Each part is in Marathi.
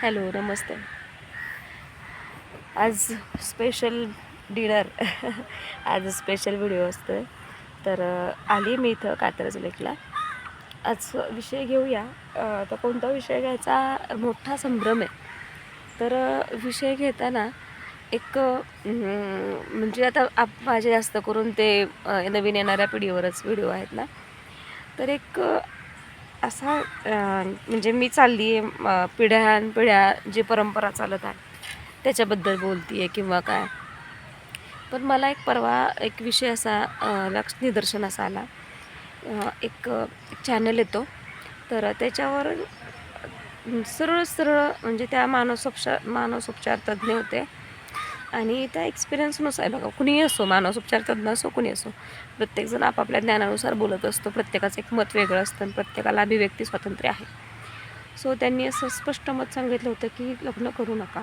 हॅलो नमस्ते. आज स्पेशल डिनर आज स्पेशल व्हिडिओ असतो तर आली मी इथं कात्रज लेकला आज विषय घेऊया. तर कोणता विषय घ्यायचा? मोठा संभ्रम आहे. तर विषय घेताना एक म्हणजे आता आप माझे जास्त करून ते नवीन येणाऱ्या पिढीवरच व्हिडिओ आहेत ना. तर एक असा म्हणजे मी चालली आहे पिढ्यानपिढ्या जी परंपरा चालत आहे त्याच्याबद्दल बोलती आहे किंवा काय. पण मला एक परवा एक विषय असा लक्ष निदर्शन असा आला. एक चॅनल येतो. तर त्याच्यावर सरळ सरळ म्हणजे त्या मानसोपचार मानसोपचार तज्ज्ञ होते. आणि त्या एक्सपिरियन्सनुसार बघा कुणीही असो मानसोपचार तज्ज्ञ असो कुणी असो प्रत्येकजण आपापल्या ज्ञानानुसार बोलत असतो. प्रत्येकाचं एक मत वेगळं असतं आणि प्रत्येकाला अभिव्यक्ती स्वातंत्र्य आहे. सो त्यांनी असं स्पष्ट मत सांगितलं होतं की लग्न करू नका.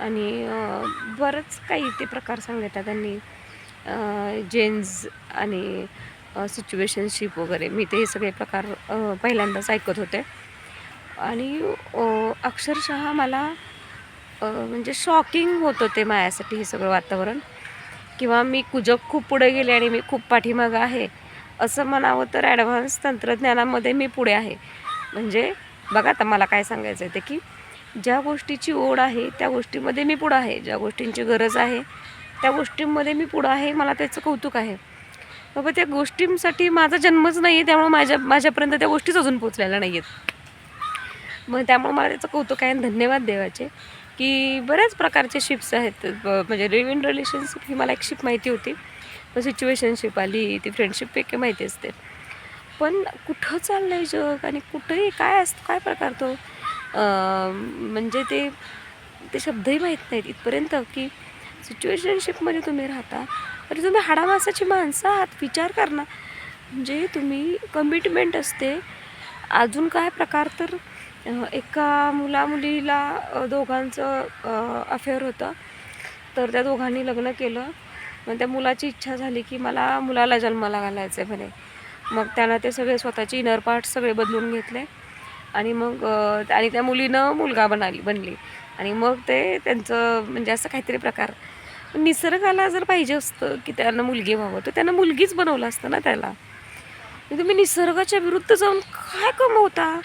आणि बरंच काही ते प्रकार सांगितला त्यांनी जेन्स आणि सिच्युएशनशिप वगैरे मी ते हे सगळे प्रकार पहिल्यांदाच ऐकत होते. आणि अक्षरशः मला म्हणजे शॉकिंग होतं ते माझ्यासाठी हे सगळं वातावरण. किंवा मी कुजक खूप पुढे गेले आणि मी खूप पाठीमागं आहे असं म्हणावं तर ॲडव्हान्स तंत्रज्ञानामध्ये मी पुढे आहे. म्हणजे बघा आता मला काय सांगायचं आहे ते की ज्या गोष्टीची ओढ आहे त्या गोष्टीमध्ये मी पुढं आहे. ज्या गोष्टींची गरज आहे त्या गोष्टींमध्ये मी पुढं आहे मला त्याचं कौतुक आहे. बाबा त्या गोष्टींसाठी माझा जन्मच नाही आहे त्यामुळे माझ्या माझ्यापर्यंत त्या गोष्टीच अजून पोचलेल्या नाही आहेत मग त्यामुळे मला त्याचं कौतुक आहे. आणि धन्यवाद देवाचे. की बऱ्याच प्रकारचे शिप्स आहेत. ब- म्हणजे लिव्ह इन रिलेशनशिप ही मला एक शिप माहिती होती. पण सिच्युएशनशिप आली ती फ्रेंडशिप एक माहिती असते. पण कुठं चाललं आहे जग आणि कुठंही काय असतं काय प्रकार तो? म्हणजे ते ते शब्दही माहीत नाहीत इथपर्यंत की सिच्युएशनशिपमध्ये तुम्ही राहता. तरी तुम्ही हाडामासाची माणसं आहात विचार करा म्हणजे तुम्ही कमिटमेंट असते. अजून काय प्रकार तर एका मुला मुलीला दोघांचं अफेअर होतं. तर त्या दोघांनी लग्न केलं. मग त्या मुलाची इच्छा झाली की मला मुलाला जन्माला घालायचं आहे म्हणे. मग त्यानं ते सगळे स्वतःचे इनर पार्ट सगळे बदलून घेतले. आणि मग आणि त्या मुलीनं मुलगा बनाली बनली. आणि मग ते त्यांचं म्हणजे असं काहीतरी प्रकार. निसर्गाला जर पाहिजे असतं की त्यांना मुलगी व्हावं तर त्यांना मुलगीच बनवलं असतं ना त्याला. म्हणजे तुम्ही निसर्गाच्या विरुद्ध जाऊन काय कमवता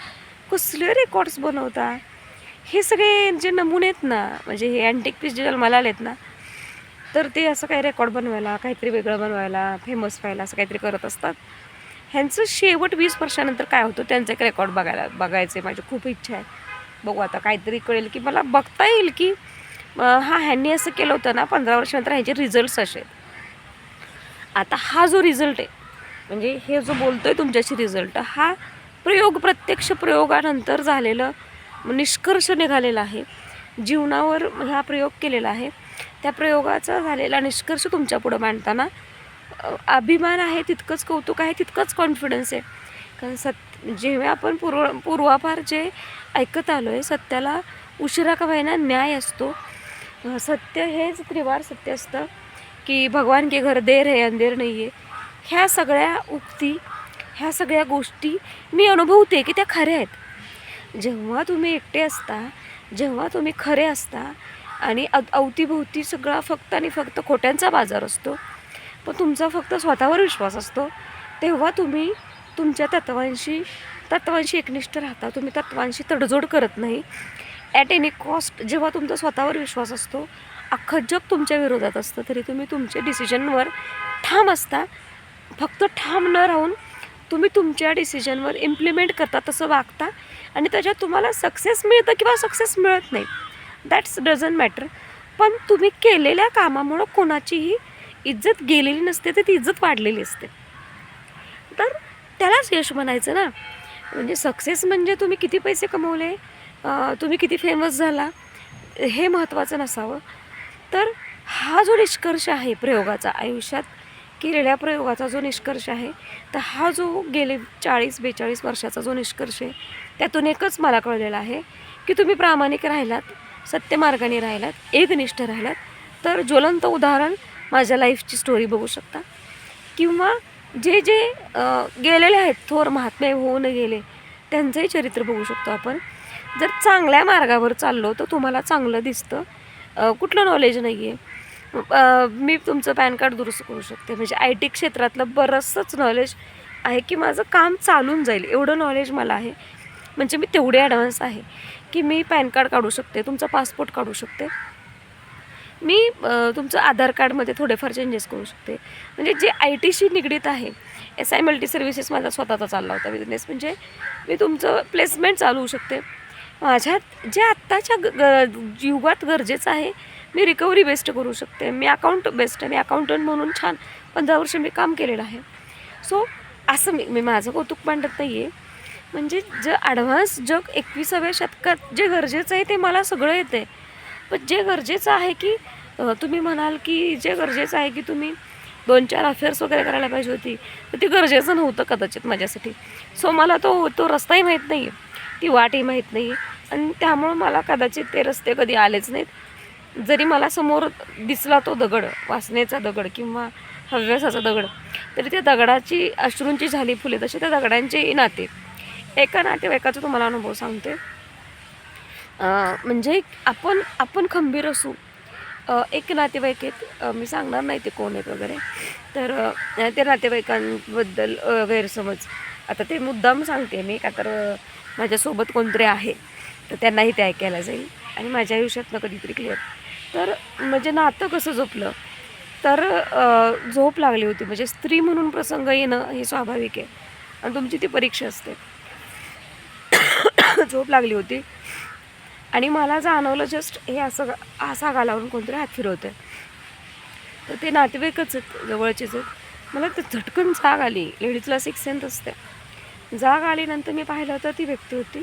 कसले रेकॉर्ड्स बनवता? हे सगळे जे नमुने आहेत ना म्हणजे हे अँटिक पीस जे जन्माला आलेत ना तर ते असं काही रेकॉर्ड बनवायला काहीतरी वेगळं बनवायला फेमस व्हायला असं काहीतरी करत असतात. ह्यांचं शेवट वीस वर्षानंतर काय होतं त्यांचं एक रेकॉर्ड बघायला बघायचं आहे माझी खूप इच्छा आहे. बघू आता काहीतरी कळेल की मला बघता येईल की हा ह्यांनी असं केलं होतं ना पंधरा वर्षानंतर ह्याचे रिझल्ट्स असे आता हा जो रिझल्ट आहे म्हणजे हे जो बोलतो आहे तुमच्याशी रिझल्ट हा प्रयोग प्रत्यक्ष प्रयोगानंतर झालेलं निष्कर्ष निघालेला आहे. जीवनावर हा प्रयोग केलेला आहे. त्या प्रयोगाचा झालेला निष्कर्ष तुमच्या पुढं मांडताना अभिमान आहे तितकंच कौतुक आहे तितकंच कॉन्फिडन्स आहे. कारण सत जेव्हा आपण पूर्व पूर्वापार जे ऐकत आलो आहे सत्याला उशिरा का व्हायना न्याय असतो. सत्य हेच त्रिवार सत्य असतं की भगवान के घर देर है अंधेर नाही आहे ह्या सगळ्या उक्ती ह्या सगळ्या गोष्टी मी अनुभवते की त्या खऱ्या आहेत. जेव्हा तुम्ही एकटे असता जेव्हा तुम्ही खरे असता आणि अव अवतीभोवती सगळा फक्त आणि फक्त खोट्यांचा बाजार असतो पण तुमचा फक्त स्वतःवर विश्वास असतो तेव्हा तुम्ही तुमच्या तत्वांशी तत्वांशी एकनिष्ठ राहता. तुम्ही तत्वांशी तडजोड करत नाही. ॲट एनी कॉस्ट जेव्हा तुमचा स्वतःवर विश्वास असतो अख्खं जग तुमच्या विरोधात असतं तरी तुम्ही तुमच्या डिसिजनवर ठाम असता. फक्त ठाम न राहून तुम्ही तुमच्या डिसिजनवर इम्प्लिमेंट करता तसं वागता आणि त्याच्यात तुम्हाला सक्सेस मिळतं किंवा सक्सेस मिळत नाही. दॅट्स डझंट मॅटर पण तुम्ही केलेल्या कामामुळं कोणाचीही इज्जत गेलेली नसते तर ती इज्जत वाढलेली असते. तर त्यालाच यश म्हणायचं ना. म्हणजे सक्सेस म्हणजे तुम्ही किती पैसे कमवले तुम्ही किती फेमस झाला हे महत्त्वाचं नसावं. तर हा जो निष्कर्ष आहे प्रयोगाचा आयुष्यात केलेल्या प्रयोगाचा जो निष्कर्ष आहे तर हा जो गेले चाळीस बेचाळीस वर्षाचा जो निष्कर्ष आहे त्यातून एकच मला कळलेला आहे की तुम्ही प्रामाणिक राहिलात सत्यमार्गाने राहिलात एकनिष्ठ राहिलात तर ज्वलंत उदाहरण माझ्या लाईफची स्टोरी बघू शकता. किंवा जे जे गेलेले आहेत थोर महात्मे होऊन गेले त्यांचंही चरित्र बघू शकतो आपण. जर चांगल्या मार्गावर चाललो तर तुम्हाला चांगलं दिसतं. कुठलं नॉलेज नाही आहे मी तुमचं पॅन कार्ड दुरुस्त करू शकते. म्हणजे आय टी क्षेत्रातलं बरंचसंच नॉलेज आहे की माझं काम चालून जाईल. एवढं नॉलेज मला आहे. म्हणजे मी तेवढे ॲडव्हान्स आहे की मी पॅन कार्ड काढू शकते तुमचा पासपोर्ट काढू शकते. मी तुमचं आधार कार्डमध्ये थोडेफार चेंजेस करू शकते. म्हणजे जे आय टीशी निगडीत आहे एस आय मल्टी सर्व्हिसेस माझा स्वतःचा चालला होता बिझनेस म्हणजे मी तुमचं प्लेसमेंट चालवू शकते. माझ्यात जे आत्ताच्या ग ग- युगात गरजेचं आहे मी रिकव्हरी बेस्ट करू शकते. मी अकाउंट बेस्ट आहे. मी अकाउंटंट म्हणून छान पंधरा वर्ष मी काम केलेलं आहे. सो असं मी मी माझं कौतुक मांडत नाही आहे म्हणजे ज ॲडव्हान्स जग एकविसाव्या शतकात जे गरजेचं आहे ते मला सगळं येतं आहे पण जे गरजेचं आहे की तुम्ही म्हणाल की जे गरजेचं आहे की तुम्ही दोन चार अफेअर्स वगैरे करायला पाहिजे होती तर ते गरजेचं नव्हतं कदाचित माझ्यासाठी. सो मला तो तो रस्ताही माहीत नाही आहे ती वाटही माहीत नाही आहे आणि त्यामुळं मला कदाचित ते रस्ते कधी आलेच नाहीत. जरी मला समोर दिसला तो दगड वासनेचा दगड किंवा हव्यासाचा दगड तरी त्या दगडाची अश्रूंची झाली फुले तशी त्या दगडांचे नाते. एका नातेवाईकाचा तुम्हाला अनुभव सांगते. म्हणजे आपण आपण खंबीर असू एक नातेवाईक आहेत मी सांगणार नाही ते कोण आहेत वगैरे तर त्या नातेवाईकांबद्दल गैरसमज. आता ते मुद्दाम सांगते मी का तर माझ्यासोबत कोणतरी आहे तर त्यांनाही ते ऐकायला जाईल आणि माझ्या आयुष्यातनं कधीतरी क्लिअर तर म्हणजे नातं कसं झोपलं? तर झोप लागली होती. म्हणजे स्त्री म्हणून प्रसंग येणं हे स्वाभाविक आहे. आणि तुमची ती परीक्षा असते. झोप लागली होती. आणि मला जाणवलं जस्ट हे असं असा गालावरून कोणतरी हात फिरवतं तर ते नातेवाईकच आहेत जवळचेच आहेत. मला ते झटकन जाग आली. लेडीजला सिक्स सेन्स असते. जाग आली नंतर मी पाहिलं तर ती व्यक्ती होती.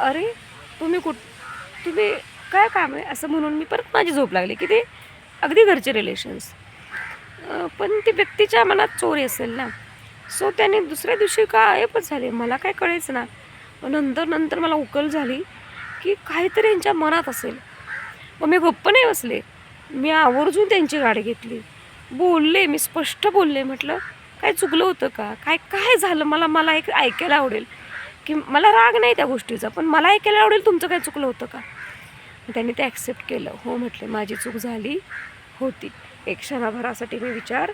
अरे तुम्ही कुठ तुम्ही काय काम आहे असं म्हणून मी परत माझी झोप लागली की ते अगदी घरचे रिलेशन्स पण ती व्यक्तीच्या मनात चोरी असेल ना. सो त्याने दुसऱ्या दिवशी गायबच झाले. मला काय कळेच ना? मग नंतर नंतर मला उकल झाली की काहीतरी यांच्या मनात असेल. मग मी गप्प नाही बसले. मी आवर्जून त्यांची गाडी घेतली. बोलले मी स्पष्ट बोलले. म्हटलं काय चुकलं होतं का? काय काय झालं? मला मला एक ऐकायला आवडेल. की मला राग नाही त्या गोष्टीचा पण मला ऐकायला आवडेल तुमचं काय चुकलं होतं का? त्यांनी ते ॲक्सेप्ट केलं. हो म्हटले माझी चूक झाली होती. एक क्षणाभरासाठी मी विचार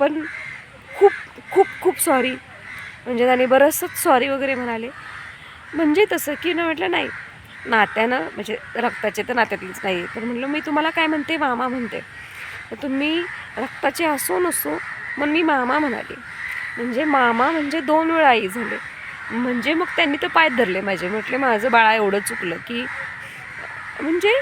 पण खूप खूप खूप सॉरी म्हणजे त्यांनी बरंचसंच सॉरी वगैरे म्हणाले. म्हणजे तसं की न म्हटलं नाही नात्यानं म्हणजे रक्ताचे तर नात्यातलीच नाही तर म्हटलं मी तुम्हाला काय म्हणते? मामा म्हणते. तर तुम्ही रक्ताचे असो नसो मग मी मामा म्हणाले. म्हणजे मामा म्हणजे दोन वेळा आई झाले. म्हणजे मग त्यांनी तर पाय धरले माझे. म्हटले माझं बाळा एवढं चुकलं की म्हणजे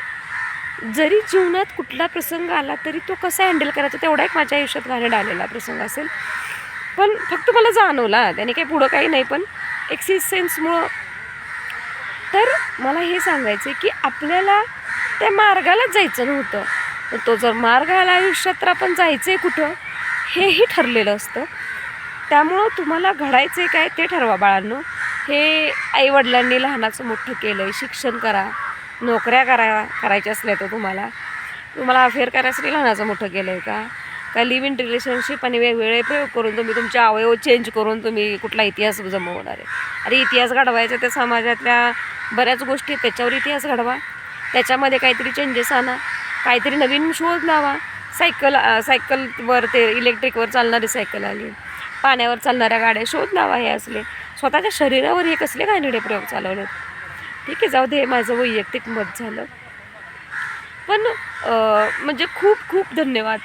जरी जीवनात कुठला प्रसंग आला तरी तो कसा हँडल करायचा तेवढा एक माझ्या आयुष्यात घालण्यात आलेला प्रसंग असेल. पण फक्त मला जाणवला. त्याने काही पुढं काही नाही पण एक्सिस सेन्समुळं तर मला हे सांगायचं आहे की आपल्याला त्या मार्गालाच जायचं नव्हतं. तो जर मार्ग आला आयुष्यात तर आपण जायचं आहे कुठं? हेही ठरलेलं असतं. त्यामुळं तुम्हाला घडायचं आहे काय ते ठरवा बाळांनो. हे आईवडिलांनी लहानाचं मोठं केलं आहे शिक्षण करा नोकऱ्या करा करायच्या असल्या तर तुम्हाला. तुम्हाला अफेअर करायसाठी लहानाचं मोठं केलं आहे का? का लिव्ह इन रिलेशनशिप आणि वेगवेगळे प्रयोग करून तुम्ही तुमचे अवयव चेंज करून तुम्ही कुठला इतिहास जमवणार आहे? अरे इतिहास घडवायचा त्या समाजातल्या बऱ्याच गोष्टी आहेत, त्याच्यावर इतिहास घडवा. त्याच्यामध्ये काहीतरी चेंजेस आणा. काहीतरी नवीन शोध लावा. सायकल सायकलवर ते इलेक्ट्रिकवर चालणारी सायकल आली. पाण्यावर चालणाऱ्या गाड्या शोध लावा हे असले. स्वतःच्या शरीरावर हे कसले घाणेरडे प्रयोग चालवलेत? ठीक आहे जाऊ दे हे माझं वैयक्तिक मत झालं. पण म्हणजे खूप खूप धन्यवाद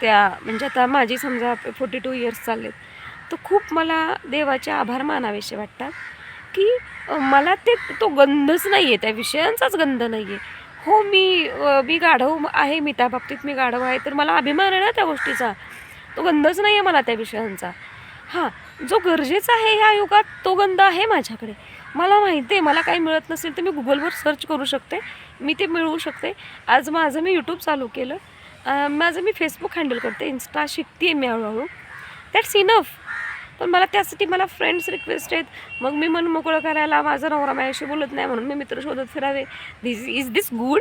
त्या म्हणजे आता माझी समजा फोर्टी टू इयर्स चाललेत. तर खूप मला देवाचे आभार मानावेसे वाटतात की मला ते तो गंधच नाही आहे त्या विषयांचाच गंध नाही आहे हो मी मी गाढव आहे मी त्या बाबतीत मी गाढव आहे तर मला अभिमान आहे ना त्या गोष्टीचा. तो गंधच नाही आहे मला त्या विषयांचा. हां जो गरजेचा आहे ह्या युगात तो गंध आहे माझ्याकडे. मला माहिती आहे मला काही मिळत नसेल तर मी गुगलवर सर्च करू शकते. मी ते मिळवू शकते. आज माझं मी यूट्यूब चालू केलं. माझं मी फेसबुक हँडल करते. इन्स्टा शिकते आहे मी हळूहळू. दॅट्स इनफ पण मला त्यासाठी मला फ्रेंड्स रिक्वेस्ट आहेत. मग मी मन मोकळं करायला माझा नवरा माझ्याशी बोलत नाही म्हणून मी मित्र शोधत फिरावे. This is this good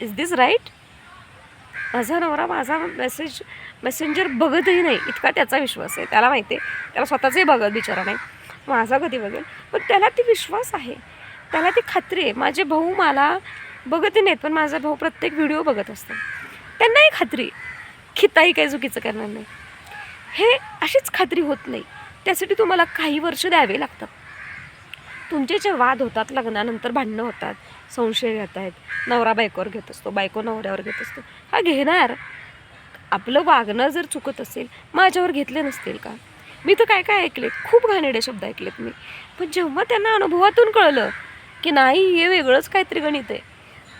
is this right माझा नवरा माझा मेसेज मेसेंजर बघतही नाही. इतका त्याचा विश्वास आहे. त्याला माहिती आहे. त्याला स्वतःचंही बघत बिचारा नाही. माझा कधी बघेल? पण त्याला ती विश्वास आहे. त्याला ती खात्री आहे. माझे भाऊ मला बघतही नाहीत पण माझा भाऊ प्रत्येक व्हिडिओ बघत असतो. त्यांनाही खात्री खिताही काही चुकीचं करणार नाही. हे अशीच खात्री होत नाही. त्यासाठी तुम्हाला काही वर्ष द्यावे लागतात. तुमचे जे वाद होतात लग्नानंतर भांडणं होतात संशय घेत आहेत. नवरा बायकोवर घेत असतो बायको नवऱ्यावर घेत असतो. हा घेणार. आपलं वागणं जर चुकत असेल माझ्यावर घेतले नसतील का? मी तर काय काय ऐकले खूप घाणेरडे शब्द ऐकलेत मी. पण जेव्हा त्यांना अनुभवातून कळलं की नाही हे वेगळंच काहीतरी गणित आहे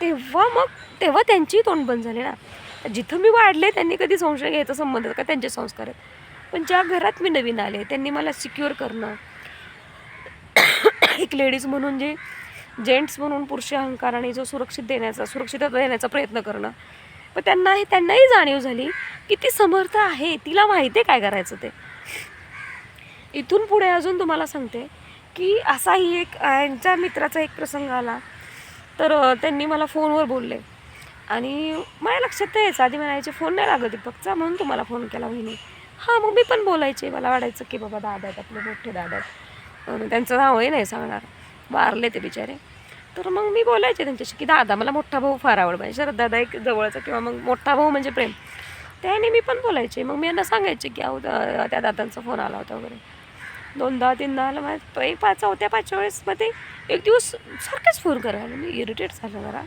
तेव्हा मग तेव्हा त्यांची तोंड बंद झाली ना. जिथं मी वाढले त्यांनी कधी संशय घ्यायचा संबंध का त्यांचे संस्कार आहेत. पण ज्या घरात मी नवीन आले त्यांनी मला सिक्युअर करणं. एक लेडीज म्हणून जे जेंट्स म्हणून पुरुष अहंकाराने जो सुरक्षित देण्याचा सुरक्षितता देण्याचा प्रयत्न करणं. पण त्यांना हे त्यांनाही जाणीव झाली की ती समर्थ आहे तिला माहिती आहे काय करायचं ते. इथून पुढे अजून तुम्हाला सांगते की असाही एक यांच्या मित्राचा एक प्रसंग आला. तर त्यांनी मला फोनवर बोलले. आणि माझ्या लक्षात नाही यायचं आधी म्हणायचे फोन नाही लागत दीपकचा म्हणून तुम्हाला फोन केला वहिनी. हां मग मी पण बोलायचे मला वाटायचं की बाबा दादा आहेत आपले मोठे दादा आहेत. त्यांचं त्यांचं नावही नाही सांगणार. वारले ते बिचारे. तर मग मी बोलायचे त्यांच्याशी की दादा मला मोठा भाऊ फार आवड पाहिजे म्हणजे शरद दादा एक जवळचा किंवा मग मोठा भाऊ म्हणजे प्रेम. त्याने मी पण बोलायचे. मग मी यांना सांगायचे की अहो त्या दादांचा फोन आला होता वगैरे. दोनदा तीनदा आला. माझ्या तो एक पाच चौथ्या पाचव्या वेळेस मग ते एक दिवस सारखेच फोन करायला मी इरिटेट झालं जरा.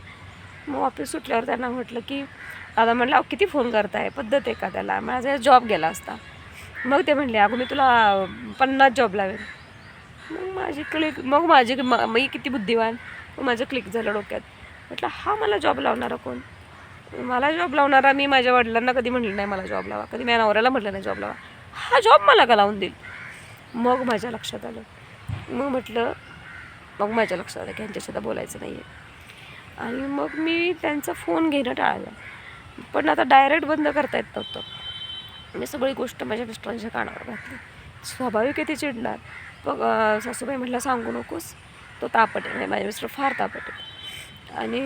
मग ऑफिस सुटल्यावर त्यांना म्हटलं की दादा म्हटलं अहो किती फोन करताय? पद्धत आहे का त्याला? माझा जॉब गेला असता. मग ते म्हणले अगं मी तुला पन्नास जॉब लावेल मग माझी क्लिक मग माझी मी किती बुद्धिवान मग माझं क्लिक झालं डोक्यात. म्हटलं हा मला जॉब लावणारा कोण? मला जॉब लावणारा मी माझ्या वडिलांना कधी म्हटलं नाही मला जॉब लावा. कधी माझ्या नवऱ्याला म्हटलं नाही जॉब लावा. हा जॉब मला का लावून देईल? मग माझ्या लक्षात आलं. मग म्हटलं मग माझ्या लक्षात आलं की ह्यांच्याशी आता बोलायचं नाही आहे आणि मग मी त्यांचा फोन घेणं टाळलं. पण आता डायरेक्ट बंद करता येत नव्हतं. मी सगळी गोष्ट माझ्या मिस्टरांच्या कानावर घातली. स्वाभाविक आहे ते चिडणार. मग सासूबाई म्हटलं सांगू नकोस तो तापट आहे माझे मिस्टर फार तापट आहे. आणि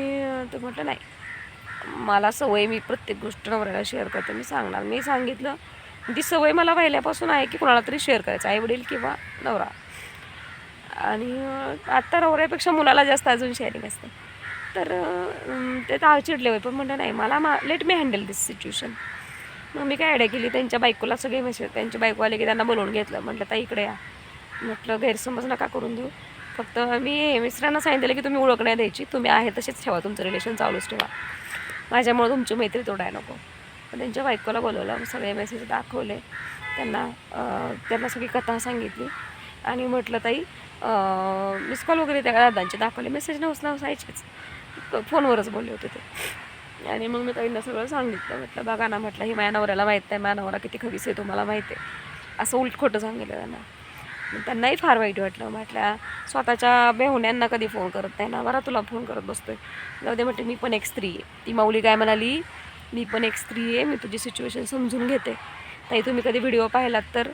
तो म्हटलं नाही मला सवय मी प्रत्येक गोष्ट नवऱ्याला शेअर करते मी सांगणार. मी सांगितलं ती सवय मला पहिल्यापासून आहे की कोणाला तरी शेअर करायचं आई वडील किंवा नवरा. आणि आत्ता नवऱ्यापेक्षा मुलाला जास्त अजून शेअरिंग असते. तर ते तर चिडले होय पण म्हणलं नाही मला मा let me handle this situation मग मी काय आयडिया केली त्यांच्या बायकोला सगळे मेसेज त्यांची बायको आले की त्यांना बोलवून घेतलं. म्हटलं ताई इकडे या. म्हटलं गैरसमज नका करून देऊ. फक्त मी मिस्टरांना सांगितलं की तुम्ही ओळख नाही द्यायची तुम्ही आहे तसेच ठेवा तुमचं रिलेशन चालूच ठेवा. माझ्यामुळे तुमची मैत्री तोडाय नको. पण त्यांच्या बायकोला बोलवलं मग सगळे मेसेज दाखवले. त्यांना त्यांना सगळी कथा सांगितली. आणि म्हटलं ताई मिस कॉल वगैरे त्या दादांचे दाखवले. मेसेज नव्हस नसायचेच फोनवरच बोलले होते ते. आणि मग मी ताईंना सगळं सांगितलं. म्हटलं बघा ना म्हटलं ही माझ्या नवऱ्याला माहीत नाही. माझ्या नवरा किती खवीस आहे तुम्हाला माहीत आहे. असं उलट खोटं सांगितलं त्यांना. त्यांनाही फार वाईट वाटलं. म्हटलं स्वतःच्या बेहुण्यांना कधी फोन करत नाही ना? बरा तुला फोन करत बसतोय. जाऊ दे म्हटलं मी पण एक स्त्री आहे. ती माऊली काय म्हणाली मी पण एक स्त्री आहे मी तुझी सिच्युएशन समजून घेते. ताई तुम्ही कधी व्हिडिओ पाहिलात तर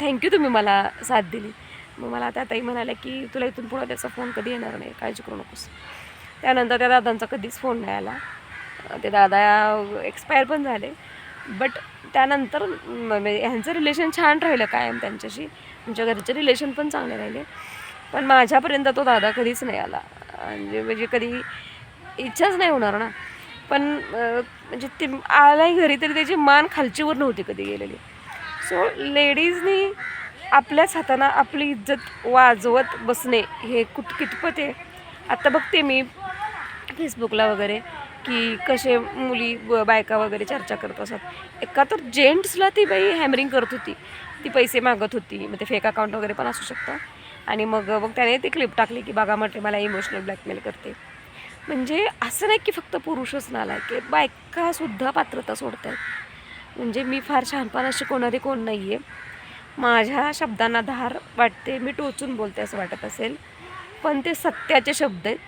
थँक्यू तुम्ही मला साथ दिली. मग मला त्या ताई म्हणाल्या की तुला इथून पुढं त्याचा फोन कधी येणार नाही काळजी करू नकोस. त्यानंतर त्या दादांचा कधीच फोन नाही आला. ते दादा एक्सपायर पण झाले. बट त्यानंतर म्हणजे ह्यांचं रिलेशन छान राहिलं कायम त्यांच्याशी. आमच्या घरचे रिलेशन पण चांगले राहिले. पण माझ्यापर्यंत तो दादा कधीच नाही आला. म्हणजे म्हणजे कधी इच्छाच नाही होणार ना. पण म्हणजे ते आलाही घरी तरी त्याची मान खालचीवर नव्हती कधी गेलेली. सो लेडीजनी आपल्याच हातानं आपली इज्जत वाजवत बसणे हे कुठ कितपत आहे? आत्ता बघते मी फेसबुकला वगैरे की कसे मुली बायका वगैरे चर्चा करत असत एका तर जेंट्सला ती बाई हॅमरिंग करत होती. ती पैसे मागत होती. मग ते फेक अकाउंट वगैरे पण असू शकतं. आणि मग मग त्याने ती क्लिप टाकली की बघा म्हटले मला इमोशनल ब्लॅकमेल करते. म्हणजे असं नाही की फक्त पुरुषच नाला की बायकासुद्धा पात्रता सोडत आहेत म्हणजे मी फार शहाणपणा शिकवणारी कोण नाही आहे माझ्या शब्दांना धार वाटते. मी टोचून बोलते असं वाटत असेल. पण ते सत्याचे शब्द आहेत.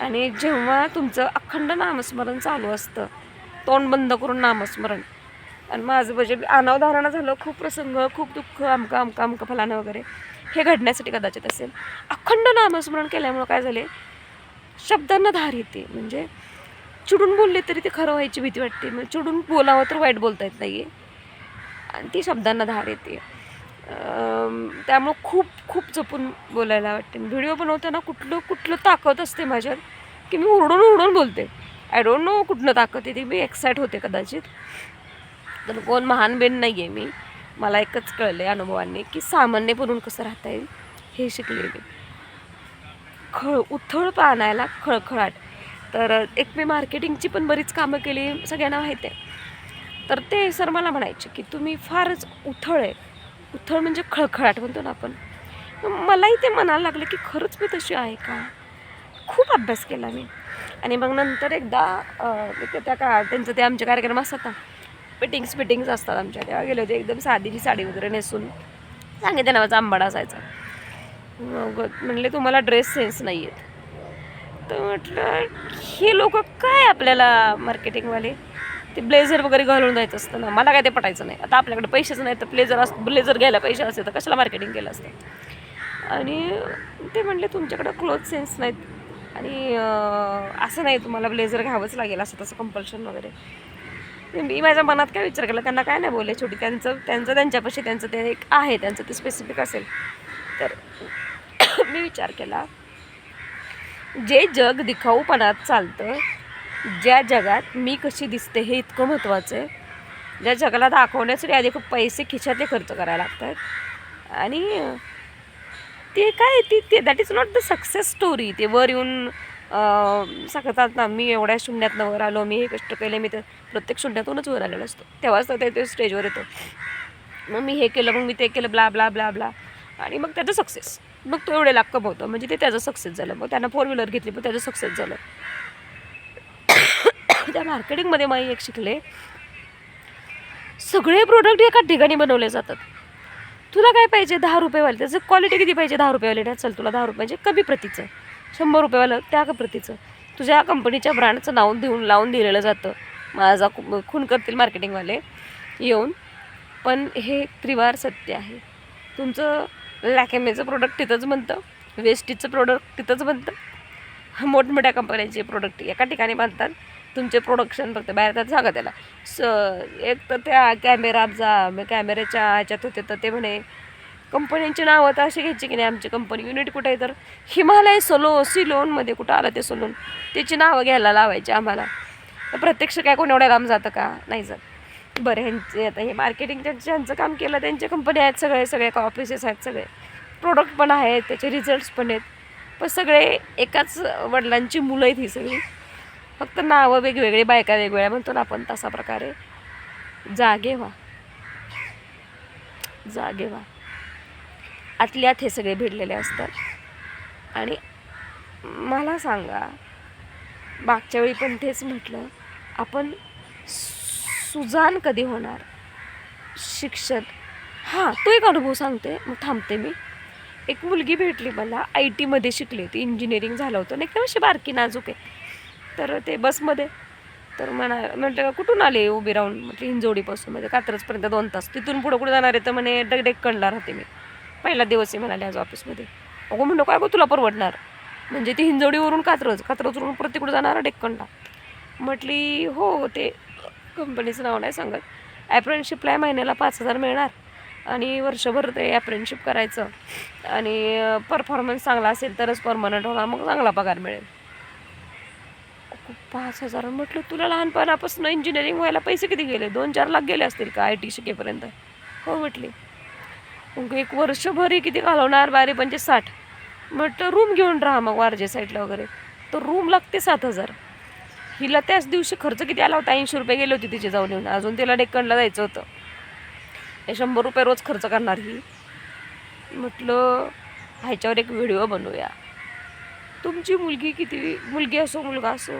आणि जेव्हा तुमचं अखंड नामस्मरण चालू असतं तोंड बंद करून नामस्मरण आणि माझं म्हणजे अनावधारणा झालं. खूप प्रसंग खूप दुःख अमकं अमकं अमक फलानं वगैरे. हे घडण्यासाठी कदाचित असेल. अखंड नामस्मरण केल्यामुळं काय झाले शब्दांना धार येते. म्हणजे चिडून बोलले तरी ते खरं व्हायची भीती वाटते. मग चिडून बोलावं तर वाईट बोलता येत नाही आहे आणि ती शब्दांना धार येते. त्यामुळं खूप खूप जपून बोलायला वाटते. व्हिडिओ बनवताना कुठलं कुठलं ताकद असते माझ्यात की मी ओरडून उरडून बोलते. आय डोंट नो कुठनं ताकद येते. मी एक्साइट होते कदाचित. तर कोण महान बेन नाही आहे मी. मला एकच कळलं आहे अनुभवाने की सामान्य बनून कसं राहता येईल हे शिकले मी. खळ उथळ पाहण्याला खळखळाट. तर एक मी मार्केटिंगची पण बरीच कामं केली सगळ्यांना माहीत आहे. तर ते सर मला म्हणायचे की तुम्ही फारच उथळ आहे. उथळ म्हणजे खळखळाट म्हणतो ना आपण. मलाही ते म्हणायला लागलं की खरंच मी तशी आहे का? खूप अभ्यास केला मी. आणि मग नंतर एकदा त्या का त्यांचं ते आमचे कार्यक्रम असतात ना फिटिंग्स फिटिंग्स असतात आमच्या. तेव्हा गेले होते एकदम साधीची साडी वगैरे नेसून. सांगितलं नावाचा आंबाडा असायचा. मग म्हणले तुम्हाला ड्रेस सेन्स नाही आहेत तर म्हटलं हे लोक काय आपल्याला मार्केटिंगवाले ते ब्लेझर वगैरे घालून जायचं असतं ना. मला काय ते पटायचं नाही. आता आपल्याकडे पैसेच नाही तर ब्लेझर अस ब्लेझर घ्यायला पैसे असते तर कशाला मार्केटिंग केलं असतं? आणि ते म्हणले तुमच्याकडं क्लोथ सेन्स नाहीत. आणि असं नाही तुम्हाला ब्लेझर घ्यावंच लागेल. असं तसं कंपल्शन वगैरे. मी माझ्या मनात काय विचार केला त्यांना काय नाही बोलले छोटी त्यांचं त्यांचं त्यांच्यापाशी त्यांचं ते एक आहे त्यांचं ते स्पेसिफिक असेल. तर मी विचार केला जे जग दिखाऊपणात चालतं ज्या जगात मी कशी दिसते हे इतकं महत्त्वाचं आहे. ज्या जगाला दाखवण्यासाठी आधी खूप पैसे खिशातले खर्च करायला लागतात. आणि ते काय ती ते that is not the success story ते वर येऊन सांगतात ना मी एवढ्या शून्यातनं वर आलो. मी हे कष्ट केले. मी तर प्रत्येक शून्यातूनच वर आलेलो असतो. तेव्हाच तर ते- ते स्टेजवर येतो. मग मी हे केलं. मग मी ते केलं. ब्ला ब्ला ब्ला ब्ला आणि मग त्याचं सक्सेस मग तो एवढे लाख कमवतो. म्हणजे ते त्याचं सक्सेस झालं. मग त्यांना फोर व्हीलर घेतली. पण त्याचं सक्सेस झालं. त्या मार्केटिंगमध्ये माई एक शिकले. सगळे प्रोडक्ट एका ठिकाणी बनवले जातात. तुला काय पाहिजे? दहा रुपयेवाले. त्याचं क्वालिटी किती पाहिजे? दहा रुपयेवाले. चल तुला दहा रुपये. म्हणजे कमी प्रतीचं. शंभर रुपयेवालं त्या का प्रतीचं. तुझ्या कंपनीच्या ब्रँडचं नाव देऊन लावून दिलेलं जातं. माझा खू- खून करतील मार्केटिंगवाले येऊन. पण हे त्रिवार सत्य आहे. तुमचं लॅकेमेचं प्रोडक्ट तिथंच बनतं. वेस्टीचं प्रोडक्ट तिथंच बनतं. मोठमोठ्या कंपन्यांचे प्रोडक्ट एका ठिकाणी बांधतात. तुमचे प्रोडक्शन फक्त बाहेर त्यात सांगा त्याला. स एक तर त्या कॅमेरा जा कॅमेऱ्याच्या ह्याच्यात होते तर ते म्हणे कंपन्यांची नावं तर अशी घ्यायची की नाही? आमची कंपनी युनिट कुठे आहे तर हिमालय सलो सिलोनमध्ये कुठं आलं ते सलून. त्याची नावं घ्यायला लावायची आम्हाला. तर प्रत्यक्ष काय कोण एवढ्या लांब जातं का? नाही जात. बरं ह्यांचे आता हे मार्केटिंगच्या ज्यांचं काम केलं त्यांच्या कंपनी आहेत सगळे सगळे ऑफिसेस आहेत सगळे. प्रोडक्ट पण आहेत त्याचे रिझल्ट्स पण आहेत. पण सगळे एकाच वडिलांची मुलं आहेत ही सगळी. फक्त नावं वेगवेगळी बायका वेगवेगळ्या म्हणतो ना आपण तसा प्रकारे. जागे व्हा. जागे व्हा. आतल्यात हे सगळे भिडलेले असतात. आणि मला सांगा मागच्या वेळी पण तेच म्हटलं आपण सुजान कधी होणार? शिक्षण. हां तो एक अनुभव सांगते मग थांबते मी. एक मुलगी भेटली मला आय टीमध्ये शिकली होती इंजिनिअरिंग झालं होतं नाही का अशी बारकी नाजूक आहे. तर ते बसमध्ये तर म्हणा म्हटलं का कुठून आले उभी राहून? म्हटलं हिंजोडीपासून म्हणजे कात्रजपर्यंत दोन तास. तिथून पुढं कुठे जाणार आहे तर म्हणे डग कणला राहते मी. पहिला दिवस आहे म्हणाले आज ऑफिसमध्ये. अगो म्हणलं काय गो तुला परवडणार? म्हणजे ती हिंजवडीवरून कात्रज कात्रजवरून प्रत्येकडे तिकडे जाणार डेक्कनला. म्हटली हो ते कंपनीचं नाव नाही सांगत. ॲप्रेंटशिपला महिन्याला पाच हजार मिळणार आणि वर्षभर ते ॲप्रेंटशिप करायचं. आणि परफॉर्मन्स चांगला असेल तरच परमनंट होणार मग चांगला पगार मिळेल. पाच हजार? म्हटलं तुला लहानपणापासून इंजिनिअरिंग व्हायला पैसे किती गेले? दोन चार लाख गेले असतील का आय टी शिकेपर्यंत हो म्हटली. एक वर्षभरी किती घालवणार? बारे म्हणजे साठ. म्हटलं रूम घेऊन राहा मग वारजे साईडला वगैरे. तर रूम लागते सात हजार. हिला त्याच दिवशी खर्च किती आला होता? ऐंशी रुपये गेले होते तिचे जाऊन येऊन. अजून तिला डेक्कनला जायचं होतं. हे शंभर रुपये रोज खर्च करणार ही. म्हटलं ह्याच्यावर एक व्हिडिओ बनवूया. तुमची मुलगी किती? मुलगी असो मुलगा असो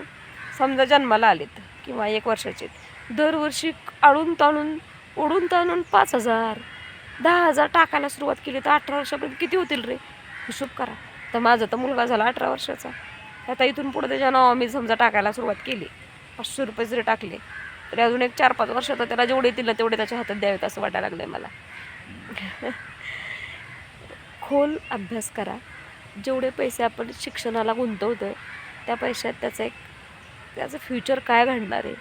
समजा जन्माला आलेत किंवा एक वर्षाचे दरवर्षी आळून ताणून ओढून ताणून पाच हजार. दहा हजार टाकायला सुरुवात केली तर अठरा वर्षापर्यंत किती होतील रे? हिशोब करा. तर माझा तर मुलगा झाला अठरा वर्षाचा. आता इथून पुढे त्याच्या नावा मी समजा टाकायला सुरुवात केली. पाचशे रुपये जरी टाकले तरी अजून एक चार पाच वर्षात त्याला जेवढे येतील ना तेवढे त्याच्या हातात द्यावेत असं वाटायला लागलं आहे मला. खोल अभ्यास करा. जेवढे पैसे आपण शिक्षणाला गुंतवतो आहे त्या पैशात त्याचं एक त्याचं फ्युचर काय घडणार आहे?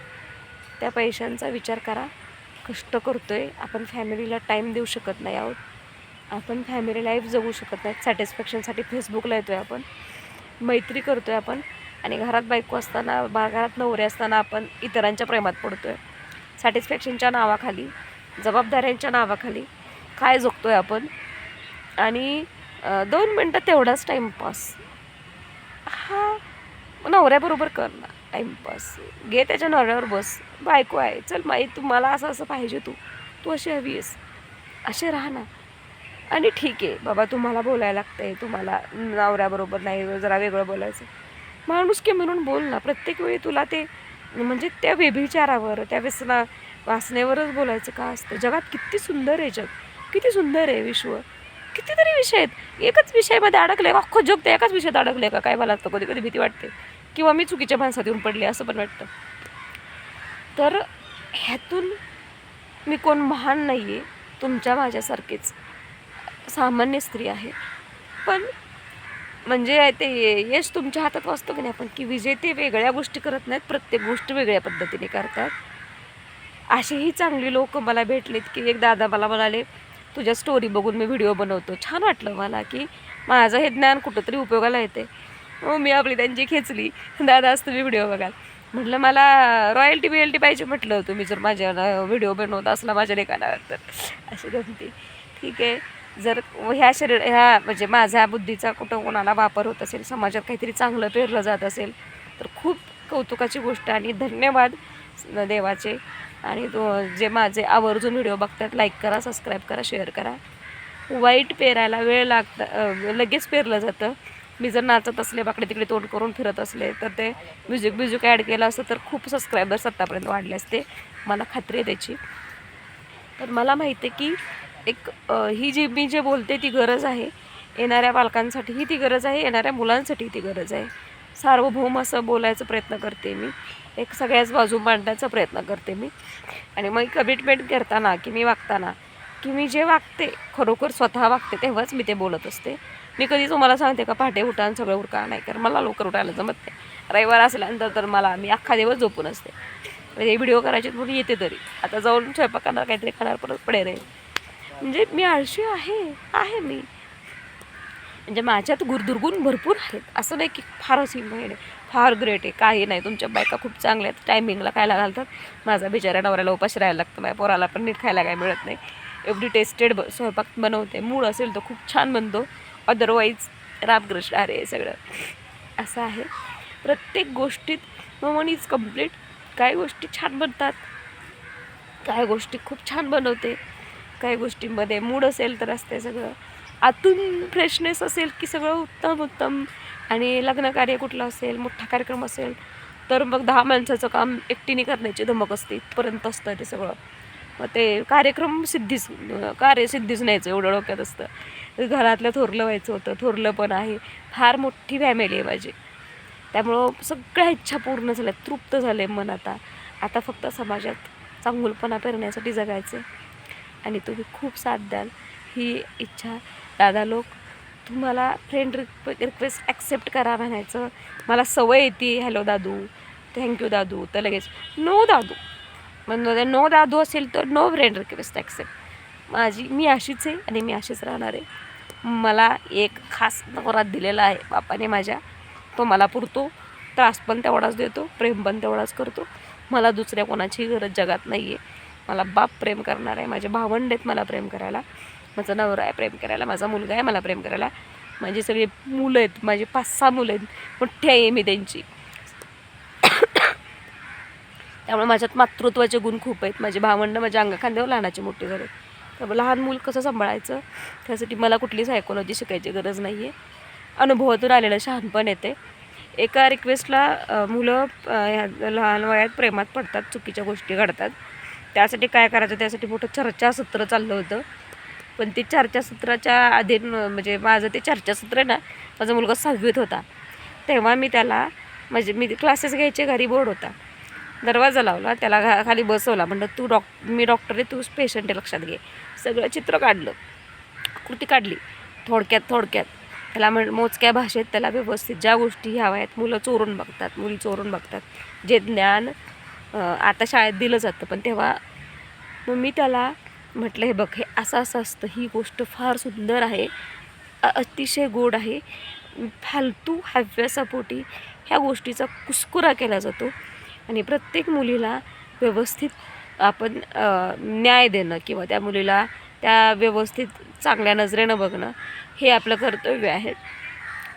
त्या पैशांचा विचार करा. कष्ट करतो आहे आपण फॅमिलीला टाईम देऊ शकत नाही आहोत. आपण फॅमिली लाईफ जगू शकत नाही. सॅटिस्फॅक्शनसाठी फेसबुकला येतो आहे आपण. मैत्री करतो आहे आपण. आणि घरात बायको असताना बा घरात नवरे असताना आपण इतरांच्या प्रेमात पडतो आहे सॅटिस्फॅक्शनच्या नावाखाली जबाबदाऱ्यांच्या नावाखाली काय जगतो आहे आपण? आणि दोन मिनटं तेवढाच टाईमपास हा नवऱ्याबरोबर कर ना. टाईमपास घे त्याच्या नवऱ्यावर बस. बायको आहे. चल माई तुम्हाला असं असं पाहिजे तू. तू अशी हवी आहेस. असे राहा ना. आणि ठीक आहे. बाबा तुम्हाला बोलायला लागतंय. तुम्हाला नवऱ्याबरोबर नाही जरा वेगळं बोलायचं. माणूस की म्हणून बोल ना. प्रत्येक वेळी तुला ते म्हणजे त्या व्यभिचारावर त्या व्यसना वासनेवरच बोलायचं का असतं? जगात किती सुंदर आहे जग. किती सुंदर आहे विश्व. कितीतरी विषय आहेत. एकच विषयामध्ये अडकले अख्खं जग ते एकाच विषयात अडकले का? काय मला तर कधी कधी भीती वाटते. किंवा मी चुकीच्या माणसात येऊन पडले असं पण वाटतं. तर ह्यातून मी कोण महान नाही आहे तुमच्या माझ्यासारखेच सामान्य स्त्री आहे. पण म्हणजे ते यश तुमच्या हातात वाचतो की नाही आपण की विजेते वेगळ्या गोष्टी करत नाहीत प्रत्येक गोष्ट वेगळ्या पद्धतीने करतात. असेही चांगली लोक मला भेटलेत की एक दादा मला म्हणाले तुझ्या स्टोरी बघून मी व्हिडिओ बनवतो. छान वाटलं मला की माझं हे ज्ञान कुठंतरी उपयोगाला येते हो मी आपली त्यांची खेचली. दादा आज तुम्ही व्हिडिओ बघाल म्हटलं मला रॉयल्टी बियल्टी पाहिजे म्हटलं तुम्ही जर माझ्या व्हिडिओ बनवत असला माझ्या लेखानावर तर. अशी गमती. ठीक आहे. जर ह्या शरीर ह्या म्हणजे माझ्या बुद्धीचा कुठं कोणाला वापर होत असेल समाजात काहीतरी चांगलं पेरलं जात असेल तर खूप कौतुकाची गोष्ट आणि धन्यवाद देवाचे. आणि तो जे माझे आवर्जून व्हिडिओ बघतात लाईक करा सबस्क्राईब करा शेअर करा. वाईट पेरायला वेळ लागता लगेच पेरलं जातं. मी जर नाचत असले बाकडे तिकडे तोंड करून फिरत असले तर ते म्युझिक म्युझिक ॲड केलं असतं तर खूप सबस्क्रायबर्स आत्तापर्यंत वाढले असते. मला खात्री आहे त्याची. तर मला माहिती आहे की एक ही जी मी जे बोलते ती गरज आहे. येणाऱ्या पालकांसाठीही ती गरज आहे येणाऱ्या मुलांसाठी ती गरज आहे. सार्वभौम असं बोलायचा प्रयत्न करते मी. एक सगळ्याच बाजू मांडण्याचा प्रयत्न करते मी. आणि मग कमिटमेंट करताना की मी वागताना की मी जे वागते खरोखर स्वतः वागते तेव्हाच मी ते बोलत असते. मी कधी तुम्हाला सांगते का पहाटे उठा आणि सगळं उरका नाही कारण मला लवकर उठायला जमत नाही. रविवार असल्यानंतर तर मला मी अख्खा दिवस झोपून असते. म्हणजे व्हिडिओ करायचे म्हणून येते तरी. आता जाऊन स्वयंपाक करणार काहीतरी खाणार परत पडे रे म्हणजे मी आळशी आहे आहे मी. म्हणजे माझ्यात गुरदुर्गुण भरपूर आहेत. असं नाही की फारच ही महिने फार ग्रेट आहे. काही नाही. तुमच्या बायका खूप चांगल्या आहेत. टायमिंगला खायला घालतात. माझा बिचाऱ्या नवऱ्याला उपाशी राहायला लागतं. माझ्या पोराला पण नीट खायला काय मिळत नाही. एवढी टेस्टेड ब स्वयंपाक बनवते. मूळ असेल तर खूप छान बनतो. अदरवाईज रामकृष्ण अरे सगळं. असं आहे. प्रत्येक गोष्टीत नो इज कंप्लीट काही गोष्टी छान बनतात. काही गोष्टी खूप छान बनवते. काही गोष्टींमध्ये मूड असेल तर असते सगळं. आतून फ्रेशनेस असेल की सगळं उत्तम उत्तम. आणि लग्नकार्य कुठलं असेल मोठा कार्यक्रम असेल तर मग दहा माणसाचं काम एकटीने करण्याची धमक असते. इथपर्यंत असतं ते सगळं. मग ते कार्यक्रम सिद्धीच कार्य सिद्धीच न्यायचं एवढं डोक्यात असतं. घरातलं थोरलं व्हायचं होतं थोरलं पण आहे. फार मोठी फॅमिली आहे माझी. त्यामुळं सगळ्या इच्छा पूर्ण झाल्या तृप्त झाले मन आता. आता फक्त समाजात चांगुलपणा पेरण्यासाठी जगायचं आणि तुम्ही खूप साथ द्याल. ही इच्छा दादा लोक तुम्हाला फ्रेंड रिक्वे रिक्वेस्ट ॲक्सेप्ट करा म्हणायचं. मला सवय येते हॅलो दादू. थँक्यू दादू. तर लगेच नो दादू. मग नो दादू असेल तर नो फ्रेंड रिक्वेस्ट ॲक्सेप्ट माझी मी अशीच आहे आणि मी अशीच राहणार आहे. मला एक खास नवरात दिलेला आहे बापाने माझ्या. तो मला पुरतो त्रास पण तेवढाच देतो प्रेम पण तेवढाच करतो. मला दुसऱ्या कोणाची गरज जगात नाही आहे मला बाप प्रेम करणार आहे माझे भावंड आहेत मला प्रेम करायला. माझा नवरा आहे प्रेम करायला माझा मुलगा आहे मला प्रेम करायला. माझी सगळी मुलं आहेत माझी पाच सहा मुलं आहेत मोठी आहे मी त्यांची. त्यामुळे माझ्यात मातृत्वाचे गुण खूप आहेत. माझे भावंड माझ्या अंगाखांद्यावर लहानाचे मोठे झाले त्यामुळे लहान मूल कसं सांभाळायचं? त्यासाठी मला कुठली सायकोलॉजी शिकायची गरज नाही आहे अनुभवातून आलेलं शहाणपण येते. एका रिक्वेस्टला मुलं ह्या लहान वयात प्रेमात पडतात चुकीच्या गोष्टी घडतात. त्यासाठी काय करायचं? त्यासाठी मोठं चर्चासत्र चाललं होतं. पण ते चर्चासत्राच्या आधी म्हणजे माझं ते चर्चासत्र आहे ना माझा मुलगा सहावीत होता. तेव्हा मी त्याला म्हणजे मी क्लासेस घ्यायचे घरी बोर्ड होता. दरवाजा लावला त्याला घा खाली बसवला. म्हणलं तू डॉक मी डॉक्टर आहे तू पेशंट आहे लक्षात घे. सगळं चित्र काढलं. कृती काढली. थोडक्यात थोडक्यात. त्याला म्हण मोजक्या भाषेत त्याला व्यवस्थित ज्या गोष्टी हव्या आहेत मुलं चोरून बघतात मुली चोरून बघतात. जे ज्ञान आता शाळेत दिलं जातं पण तेव्हा मग मी त्याला म्हटलं हे बघ हे असं असं असतं. ही गोष्ट फार सुंदर आहे. अतिशय गोड आहे. फालतू हव्यासापोटी ह्या गोष्टीचा कुस्कुरा केला जातो. आणि प्रत्येक मुलीला व्यवस्थित आपण न्याय देणं किंवा त्या मुलीला त्या व्यवस्थित चांगल्या नजरेनं बघणं हे आपलं कर्तव्य आहे.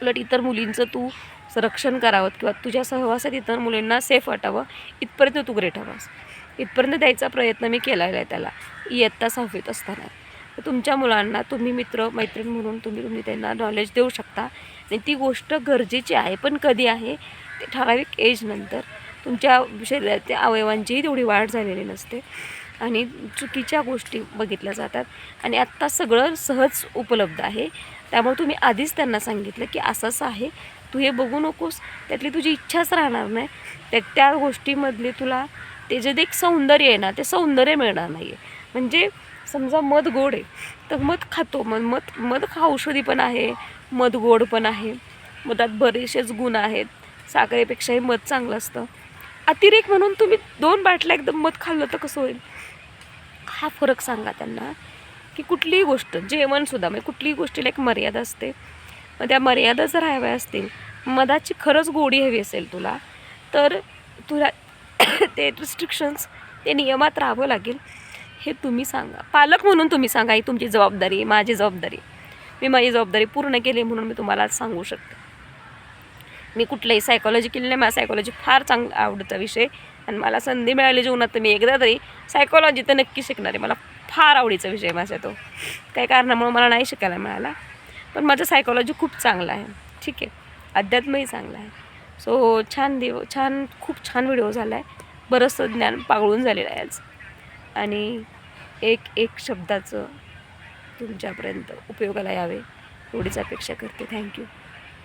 उलट इतर मुलींचं तू संरक्षण करावं किंवा तुझ्या सहवासात इतर मुलींना सेफ वाटावं इथपर्यंत तू ग्रेट हवास. इथपर्यंत द्यायचा प्रयत्न मी केलेला आहे त्याला. इयत्ता सहावीत असताना. तुमच्या मुलांना तुम्ही मित्र मैत्रीण म्हणून तुम्ही तुम्ही त्यांना नॉलेज देऊ शकता. आणि ती गोष्ट गरजेची आहे पण कधी आहे? ते ठराविक एजनंतर तुमच्या शरीराच्या अवयवांचीही तेवढी वाढ झालेली नसते. आणि चुकीच्या गोष्टी बघितल्या जातात. आणि आत्ता सगळं सहज उपलब्ध आहे. त्यामुळे तुम्ही आधीच त्यांना सांगितलं की असं असं आहे. तू हे बघू नकोस. त्यातली तुझी इच्छाच राहणार नाही. त्या त्या गोष्टीमधली तुला ते जे एक सौंदर्य आहे ना ते सौंदर्य मिळणार नाही आहे म्हणजे समजा मध गोड आहे तर मध खातो. मग मध मध हा औषधी पण आहे. मध गोड पण आहे. मधात बरेचसेच गुण आहेत. साखरेपेक्षाही मध चांगलं असतं. अतिरेक म्हणून तुम्ही दोन बाटल्या एकदम मध खाल्लं तर कसं होईल? हा फरक सांगा त्यांना की कुठलीही गोष्ट जेवणसुद्धा म्हणजे कुठलीही गोष्टीला एक मर्यादा असते. मग त्या मर्यादा जर हव्या असतील मधाची खरंच गोडी हवी असेल तुला तर तुला ते रिस्ट्रिक्शन्स ते नियमात राहावं लागेल. हे तुम्ही सांगा. पालक म्हणून तुम्ही सांगा ही तुमची जबाबदारी माझी जबाबदारी मी माझी जबाबदारी पूर्ण केली म्हणून मी तुम्हाला सांगू शकते. मी कुठलंही सायकॉलॉजी केली नाही. मला सायकॉलॉजी फार चांगला आवडता विषय. आणि मला संधी मिळाली जीवनात तर मी एकदा तरी सायकॉलॉजी तर नक्की शिकणार आहे. मला फार आवडीचा विषय माझा तो. काही कारणामुळे मला नाही शिकायला मिळाला. पण माझं सायकॉलॉजी खूप चांगलं आहे. ठीक आहे. अध्यात्मही चांगलं आहे. सो छान दिव छान खूप छान व्हिडिओ झाला आहे. बरंचसं ज्ञान पागळून झालेलं आहे आज. आणि एक एक शब्दाचं तुमच्यापर्यंत उपयोगाला यावे. एवढीच अपेक्षा करते. थँक्यू